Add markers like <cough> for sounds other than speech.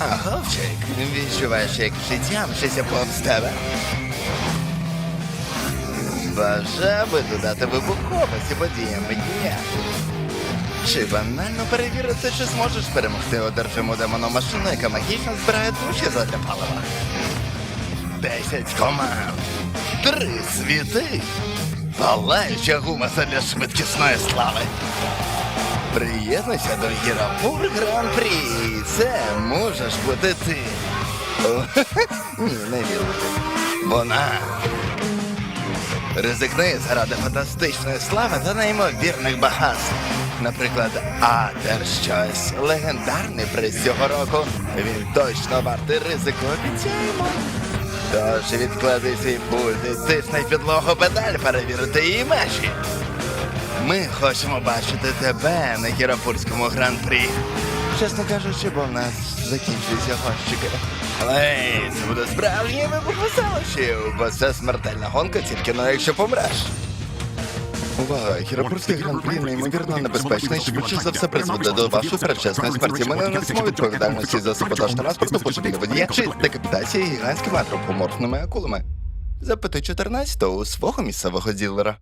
Ховчик, відчуваєш, як життя мчиться повз тебе. Бажав би додати вибуховості подіям дня. Чи банально перевірити, чи зможеш перемогти одержиму демону машину, яка магічно збирає душі задля палива? Десять команд, три світи, палаюча гума для швидкісної слави. Приєднуйся до Гірапур Гран-прі. Це можеш бути ти. <laughs> Ні, не вірю. Вона. Ризикни заради фантастичної слави та неймовірних багатств. Наприклад, Атер щось легендарний приз цього року. Він точно вартий ризику, обіцяємо. Тож відклади свій пульт і стисни підлогу педаль перевірити її межі. Ми хочемо бачити тебе на Кірапурському гран-прі. Чесно кажучи, бо в нас закінчуються гонщики. Але це буде справжній вибух веселощів, бо це смертельна гонка тільки ну якщо помреш. Увага, Кірапурський гран-прі неймовірно небезпечний, швидше за все призведе до вашої передчасної смерті. Ми не несемо відповідальності за саботаж транспорту, пошуки водія чи декапітації гігантськими антропоморфними акулами. Запити 14 у свого місцевого ділера.